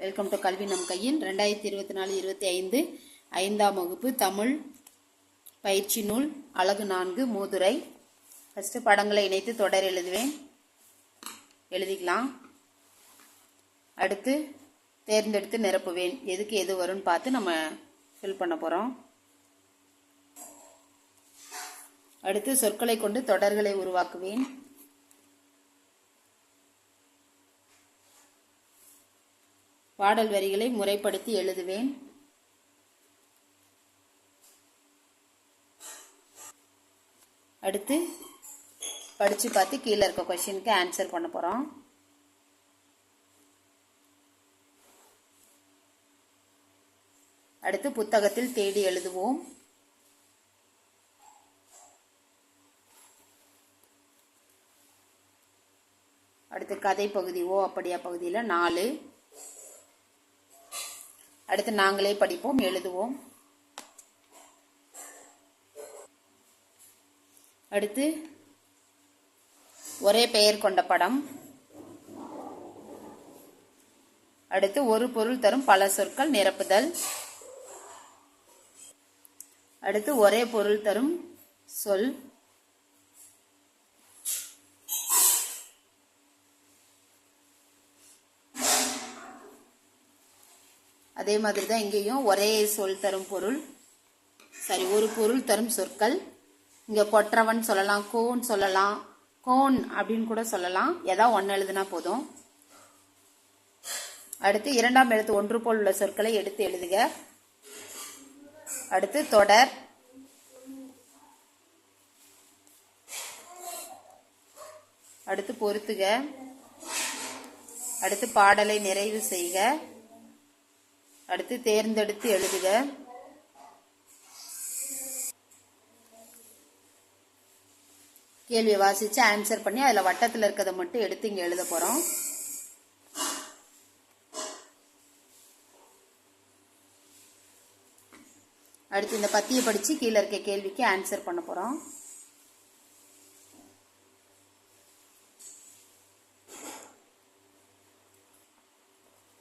Welcome to கல்வி நம் கையில் ரெண்டாயிரத்தி இருபத்தி நாலு இருபத்தி ஐந்து ஐந்தாம் வகுப்பு தமிழ் பயிற்சி நூல் அழகு நான்கு மூதுரை. ஃபஸ்ட்டு படங்களை இணைத்து தொடர் எழுதுவேன். எழுதிக்கலாம். அடுத்து தேர்ந்தெடுத்து நிரப்புவேன். எதுக்கு எது வரும்னு பார்த்து நம்ம ஃபில் பண்ண போகிறோம் அடுத்து சொற்களை கொண்டு தொடர்களை உருவாக்குவேன். பாடல் வரிகளை முறைப்படுத்தி எழுதுவேன். அடுத்து படித்து பார்த்து கீழே இருக்க கொஷினுக்கு ஆன்சர் பண்ண போகிறோம் அடுத்து புத்தகத்தில் தேடி எழுதுவோம். அடுத்து கதை பகுதி ஓ அப்படியா பகுதியில் நாலு. அடுத்து நாங்களே படிப்போம் எழுதுவோம். அடுத்து ஒரே பெயர் கொண்ட படம். அடுத்து ஒரு பொருள் தரும் பல சொற்கள் நிரப்புதல். அடுத்து ஒரே பொருள் தரும் சொல். அதே மாதிரி தான் இங்கேயும் ஒரே சொல் தரும் பொருள். சரி ஒரு பொருள் தரும் சொற்கள். இங்கே கொற்றவன் சொல்லலாம் கோன் சொல்லலாம் கோன் அப்படின்னு கூட சொல்லலாம். ஏதாவது ஒன்று எழுதுனா போதும். அடுத்து இரண்டாம் எழுத்து ஒன்று போல் உள்ள சொற்களை எடுத்து எழுதுக. அடுத்து தொடர். அடுத்து பொருத்துக. அடுத்து பாடலை நிறைவு செய்க. அடுத்து தேர்ந்தெடுத்து எழுதுக. கேள்வியை வாசித்து ஆன்சர் பண்ணி அதில் வட்டத்தில் இருக்கிறத மட்டும் எடுத்து இங்கே எழுத போகிறோம் அடுத்து இந்த பத்தியை படித்து கீழே இருக்க கேள்விக்கு ஆன்சர் பண்ண போகிறோம்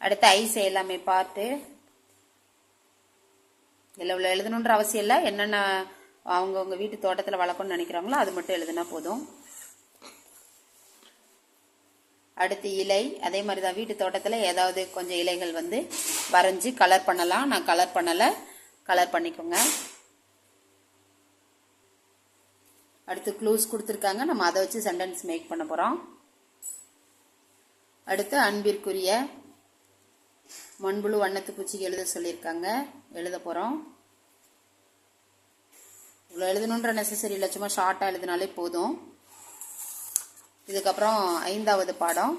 அடுத்து ஐஸ் எல்லாமே பார்த்து இதில் உள்ள எழுதணுன்ற அவசியம் இல்லை. என்னென்ன அவங்கவுங்க வீட்டு தோட்டத்தில் வளர்க்கணும்னு நினைக்கிறாங்களோ அது மட்டும் எழுதுனா போதும். அடுத்து இலை. அதே மாதிரி தான் வீட்டு தோட்டத்தில் ஏதாவது கொஞ்சம் இலைகள் வந்து வரைஞ்சி கலர் பண்ணலாம். நான் கலர் பண்ணலை. கலர் பண்ணிக்கோங்க. அடுத்து க்ளூஸ் கொடுத்துருக்காங்க. நம்ம அதை வச்சு சென்டென்ஸ் மேக் பண்ண போகிறோம் அடுத்து அன்பிற்குரிய மண்புழு வண்ணத்து பூச்சிக்கு எழுத சொல்லியிருக்காங்க. எழுத போகிறோம் இவ்வளோ எழுதணுன்ற நெசசரி இல்லை. சும்மா ஷார்ட்டாக எழுதினாலே போதும். இதுக்கப்புறம் ஐந்தாவது பாடம்.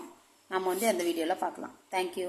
நம்ம வந்து அந்த வீடியோவில் பார்க்கலாம். தேங்க்யூ